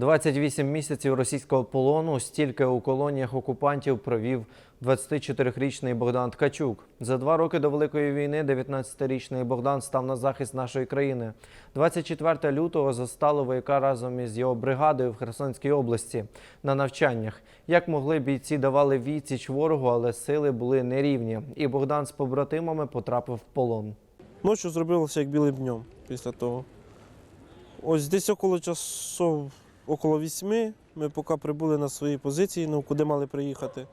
28 місяців російського полону стільки у колоніях окупантів провів 24-річний Богдан Ткачук. За два роки до Великої війни 19-річний Богдан став на захист нашої країни. 24 лютого застало вояка разом із його бригадою в Херсонській області на навчаннях. Як могли бійці давали відсіч ворогу, але сили були нерівні. І Богдан з побратимами потрапив в полон. Ночі зробилося як білим днем після того. Ось десь около часов, около вісьми, ми поки прибули на свої позиції, ну куди мали приїхати.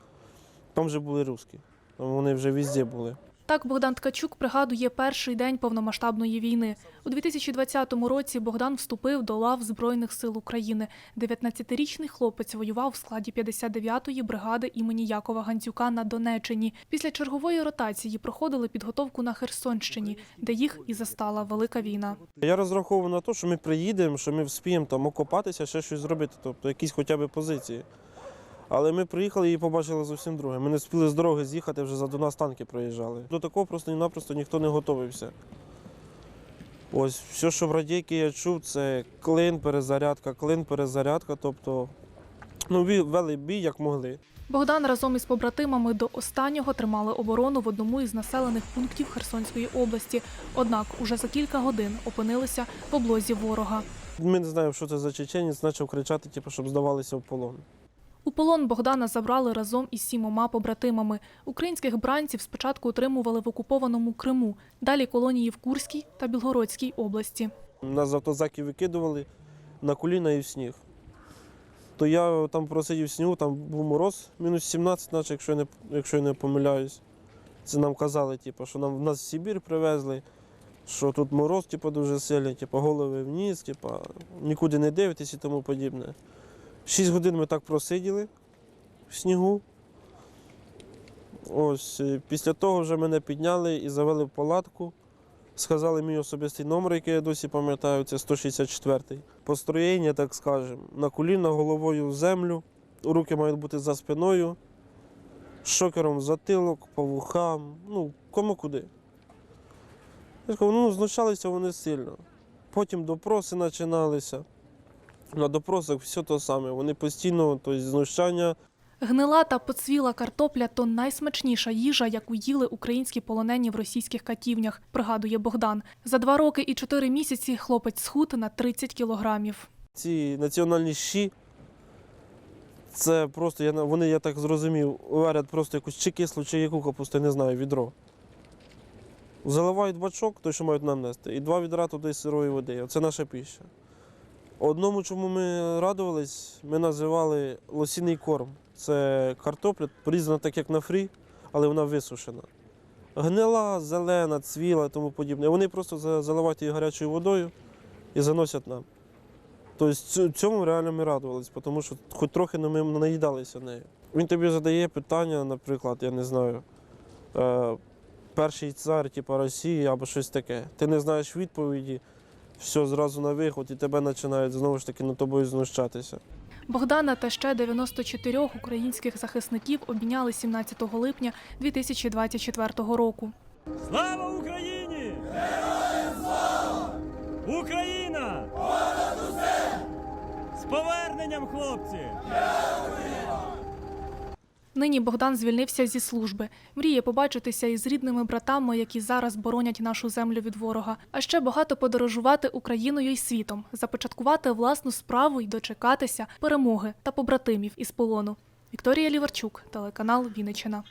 Там вже були русські. Вони вже везде були. Так Богдан Ткачук пригадує перший день повномасштабної війни. У 2020 році Богдан вступив до лав Збройних сил України. 19-річний хлопець воював в складі 59-ї бригади імені Якова Гандзюка на Донеччині. Після чергової ротації проходили підготовку на Херсонщині, де їх і застала велика війна. Я розраховував на те, що ми приїдемо, що ми вспіємо там окопатися, ще щось зробити, тобто якісь хоча б позиції. Але ми приїхали і побачили зовсім друге. Ми не встигли з дороги з'їхати, вже за до нас танки проїжджали. До такого просто-напросто ніхто не готовився. Ось все, що в радійки я чув, це клин, перезарядка, клин, перезарядка. Тобто, ну, вели бій як могли. Богдан разом із побратимами до останнього тримали оборону в одному із населених пунктів Херсонської області. Однак уже за кілька годин опинилися в облозі ворога. Ми не знаємо, що це за чеченець, почав кричати, типу, щоб здавалися в полон. У полон Богдана забрали разом із сімома побратимами. Українських бранців спочатку утримували в окупованому Криму, далі колонії в Курській та Білгородській області. Нас з автозаків викидували на коліна і в сніг. То я там просидів в снігу, там був мороз, мінус 17, наче, якщо я не, якщо я не помиляюсь. Це нам казали, типу, що нам, нас в Сибір привезли, що тут мороз типу, дуже сильний, типу, голови вниз, типу, нікуди не дивитесь і тому подібне. Шість годин ми так просиділи в снігу. Ось, е, після того вже мене підняли і завели в палатку. Сказали мій особистий номер, який я досі пам'ятаю, це 164-й. Построєння, так скажемо, на коліна головою в землю, руки мають бути за спиною, шокером в затилок, по вухам, ну, кому куди. Я кажу, ну, знущалися вони сильно. Потім допроси починалися. На допросах все те саме. Вони постійно, тобто знущання. Гнила та поцвіла картопля то найсмачніша їжа, яку їли українські полонені в російських катівнях, пригадує Богдан. За два роки і чотири місяці хлопець схуд на 30 кілограмів. Ці національні щі, це просто, я, вони, я так зрозумів, варять просто якусь чи кислу, чи яку капусту, не знаю, відро. Заливають бачок, той, що мають нам нести, і два відра туди сирої води. Оце наша піща. Одному, чому ми радувались, ми називали лосіний корм. Це картопля, порізана так, як на фрі, але вона висушена. Гнила, зелена, цвіла і тому подібне. Вони просто заливають її гарячою водою і заносять нам. Тобто цьому реально ми радувалися, тому що хоч трохи ми наїдалися нею. Він тобі задає питання, наприклад, я не знаю, е, перший цар, типу Росії або щось таке. Ти не знаєш відповіді, все зразу на виход, і тебе починають знову ж таки над тобою знущатися. Богдана та ще 94 українських захисників обміняли 17 липня 2024 року. Слава Україні! Героям слава! Україна! Понад усе! З поверненням, хлопці! Нині Богдан звільнився зі служби. Мріє побачитися із рідними братами, які зараз боронять нашу землю від ворога. А ще багато подорожувати Україною і світом, започаткувати власну справу і дочекатися перемоги та побратимів із полону. Вікторія Ліварчук, телеканал Вінниччина.